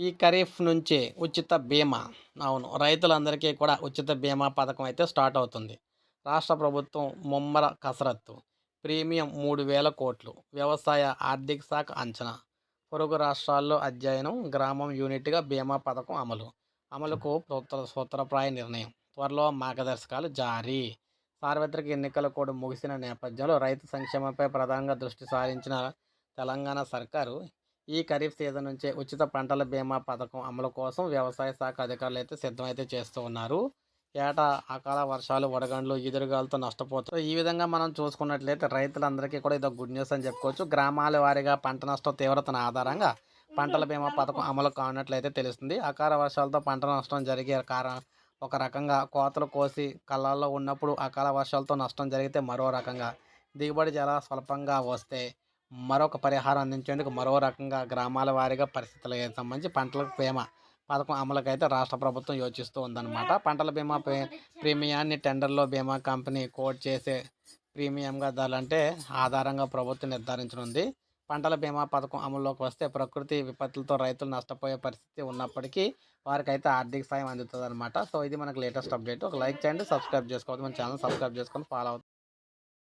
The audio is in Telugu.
ఈ ఖరీఫ్ నుంచి ఉచిత బీమా. అవును రైతులందరికీ కూడా ఉచిత బీమా పథకం అయితే స్టార్ట్ అవుతుంది. రాష్ట్ర ప్రభుత్వం ముమ్మర కసరత్తు. ప్రీమియం మూడు వేల కోట్లు. వ్యవసాయ ఆర్థిక శాఖ అంచనా. పొరుగు రాష్ట్రాల్లో అధ్యయనం గ్రామం యూనిట్గా బీమా పథకం అమలు. అమలుకు సూత్ర సూత్రప్రాయ నిర్ణయం. త్వరలో మార్గదర్శకాలు జారీ. సార్వత్రిక ఎన్నికల కూడా ముగిసిన నేపథ్యంలో రైతు సంక్షేమంపై ప్రధానంగా దృష్టి సారించిన తెలంగాణ సర్కారు ఈ ఖరీఫ్ సీజన్ నుంచే ఉచిత పంటల బీమా పథకం అమలు కోసం వ్యవసాయ శాఖ అధికారులు అయితే సిద్ధమైతే చేస్తూ ఉన్నారు. ఏటా అకాల వర్షాలు వడగండ్లు ఎదురుగాలతో నష్టపోతారు ఈ విధంగా మనం చూసుకున్నట్లయితే రైతులందరికీ కూడా ఇదో గుడ్ న్యూస్ అని చెప్పుకోవచ్చు. గ్రామాల వారీగా పంట నష్టం తీవ్రతను ఆధారంగా పంటల బీమా పథకం అమలు కానట్లయితే తెలుస్తుంది. అకాల వర్షాలతో పంట నష్టం జరిగే కారణం ఒక రకంగా కోతలు కోసి కళ్ళల్లో ఉన్నప్పుడు అకాల వర్షాలతో నష్టం జరిగితే మరో రకంగా దిగుబడి చాలా స్వల్పంగా వస్తే మరొక పరిహారం అందించేందుకు మరో రకంగా గ్రామాల వారీగా పరిస్థితులకు సంబంధించి పంటలకు బీమా పథకం అమలుకైతే రాష్ట్ర ప్రభుత్వం యోచిస్తూ ఉందన్నమాట. పంటల బీమా ప్రీమియాన్ని టెండర్లో బీమా కంపెనీ కోట్ చేసే ప్రీమియంగా ధరలంటే ఆధారంగా ప్రభుత్వం నిర్ధారించనుంది. పంటల బీమా పథకం అమల్లోకి వస్తే ప్రకృతి విపత్తులతో రైతులు నష్టపోయే పరిస్థితి ఉన్నప్పటికీ వారికైతే ఆర్థిక సాయం అందుతుంది అనమాట సో ఇది మనకు లేటెస్ట్ అప్డేట్. ఒక లైక్ చేయండి సబ్స్క్రైబ్ చేసుకోవద్దు. మన ఛానల్ సబ్స్క్రైబ్ చేసుకొని ఫాలో అవుతుంది